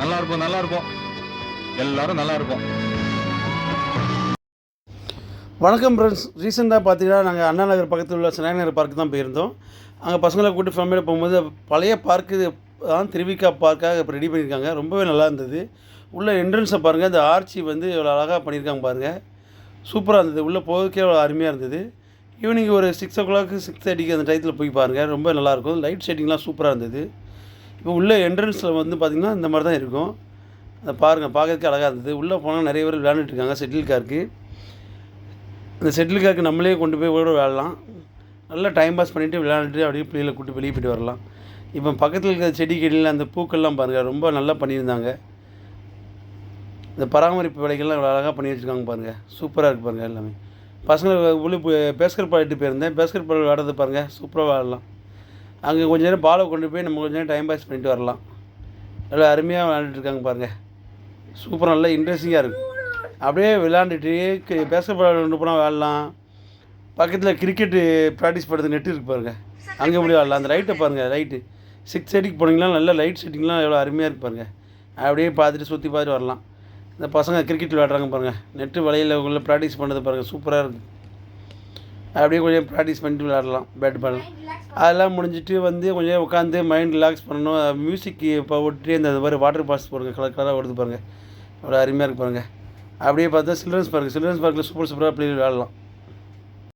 நல்லா இருப்போம் நல்லா இருப்போம் எல்லாரும் நல்லா இருப்போம் வணக்கம் ஃப்ரெண்ட்ஸ் ரீசெண்டாக பார்த்தீங்கன்னா நாங்கள் அண்ணா நகர் பக்கத்தில் உள்ள விநாயகர் நகர் பார்க்கு தான் போயிருந்தோம். அங்கே பசங்களை கூட்டு ஃபேமிலியில் போகும்போது பழைய பார்க்கு தான் திருவிக்கா பார்க்காக இப்போ ரெடி பண்ணியிருக்காங்க. ரொம்பவே நல்லா இருந்தது. உள்ளே என்ட்ரன்ஸை பாருங்கள் அந்த ஆர்ச்சி வந்து இவ்வளோ அழகாக பண்ணியிருக்காங்க பாருங்கள் சூப்பராக இருந்தது. உள்ளே போகிறதுக்கே அவ்வளோ அருமையாக இருந்தது. ஈவினிங் ஒரு சிக்ஸ் ஓ கிளாக் சிக்ஸ் தேர்ட்டிக்கு அந்த டயத்தில் போய் பாருங்கள் ரொம்ப நல்லாயிருக்கும் லைட் செட்டிங்லாம் சூப்பராக இருந்தது. இப்போ உள்ள என்ட்ரன்ஸில் வந்து பார்த்திங்கன்னா இந்த மாதிரி தான் இருக்கும். அதை பாருங்கள் பார்க்கறதுக்கு அழகாக இருந்தது. உள்ளே போனால் நிறைய பேர் விளையாண்டுட்டு இருக்காங்க செட்டில் கார்க்கு இந்த செட்டில் கார்க்கு நம்மளே கொண்டு போய் கூட விளையாடலாம். நல்லா டைம் பாஸ் பண்ணிவிட்டு விளையாண்டுட்டு அப்படியே பிள்ளைகளை கூப்பிட்டு வெளியே போயிட்டு வரலாம். இப்போ பக்கத்தில் இருக்கிற செடி கொடியில் அந்த பூக்கள்லாம் பாருங்கள் ரொம்ப நல்லா பண்ணியிருந்தாங்க. இந்த பராமரிப்பு வேலைகள்லாம் அழகாக பண்ணி வச்சுருக்காங்க பாருங்கள் சூப்பராக இருக்குது பாருங்கள் எல்லாமே. பசங்களை உள்ளே பேஸ்கட் பால் இட்டு போயிருந்தேன். பேஸ்கட் பால் விளையாடுறது பாருங்கள் சூப்பராக விளையாடலாம். அங்கே கொஞ்ச நேரம் பாலை கொண்டு போய் நம்ம கொஞ்ச நேரம் டைம் பாஸ் பண்ணிட்டு வரலாம். நல்லா அருமையாக விளையாண்டுட்டு இருக்காங்க பாருங்கள் சூப்பராக நல்லா இன்ட்ரெஸ்டிங்காக இருக்கும் அப்படியே விளாண்டுட்டு பேஸ்கெட் பால் கொண்டு போனால் விளாட்லாம் பக்கத்தில் கிரிக்கெட்டு ப்ராக்டிஸ் பண்ணுறது நெட்டு இருக்கு பாருங்கள் அங்கே போய் விளாட்லாம் அந்த லைட்டை பாருங்கள் லைட்டு சிக்ஸ் தேர்ட்டிக்கு போனீங்கன்னா நல்லா லைட் செட்டிங்லாம் எவ்வளோ அருமையாக இருக்கு பாருங்கள் அப்படியே பார்த்துட்டு சுற்றி பார்த்துட்டு வரலாம். இந்த பசங்க கிரிக்கெட் விளையாடுறாங்க பாருங்கள் நெட்டு வலையில் உள்ள ப்ராக்டிஸ் பண்ணுறது பாருங்கள் சூப்பராக இருக்குது அப்படியே கொஞ்சம் ப்ராக்டிஸ் பண்ணிட்டு விளாடலாம் பேட் பால் அதெல்லாம் முடிஞ்சிட்டு வந்து கொஞ்சம் உட்காந்து மைண்ட் ரிலாக்ஸ் பண்ணணும். மியூசிக் இப்போ விட்டு இந்த மாதிரி வாட்டர் பால்ஸ் போடுங்க. கலர் கலராக வருது பாருங்கள் அவ்வளோ அருமையாக இருக்கு பாருங்கள் அப்படியே பார்த்தா சில்ட்ரன்ஸ் பார்க் சில்ட்ரன்ஸ் பார்க்கில் சூப்பர் சூப்பராக பிள்ளைகள் விளாடலாம்